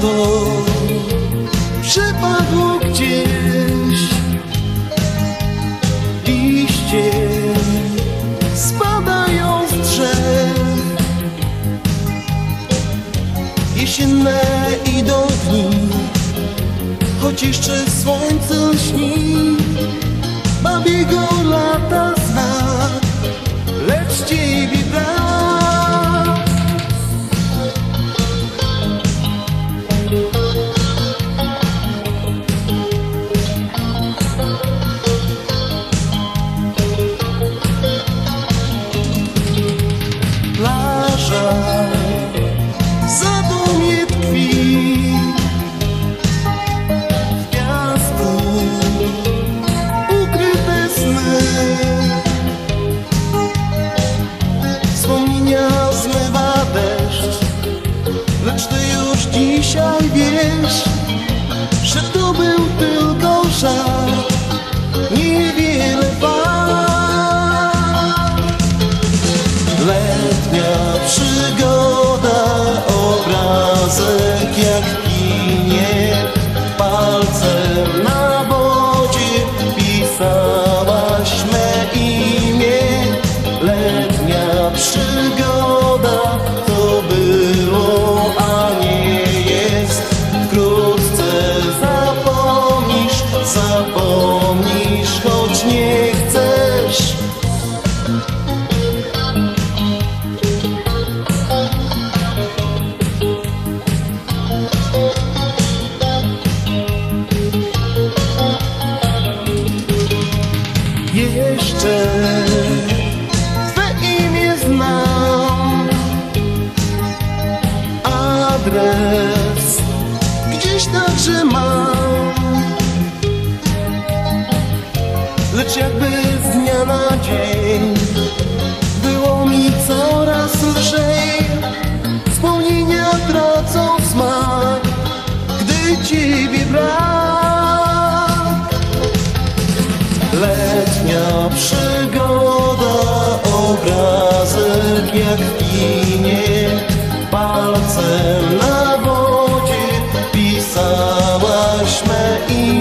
to przypadło gdzieś. Liście spadają w drzew. Jesienne i do dni choć jeszcze słońce śni babiego dzisiaj wiesz, że to był tylko żart. rzeczy mam Lecz jakby z dnia na dzień Było mi coraz lżej Wspomnienia tracą smak Gdy Ciebie brak Letnia przygoda Obrazek jak w kinie Palcem na eat.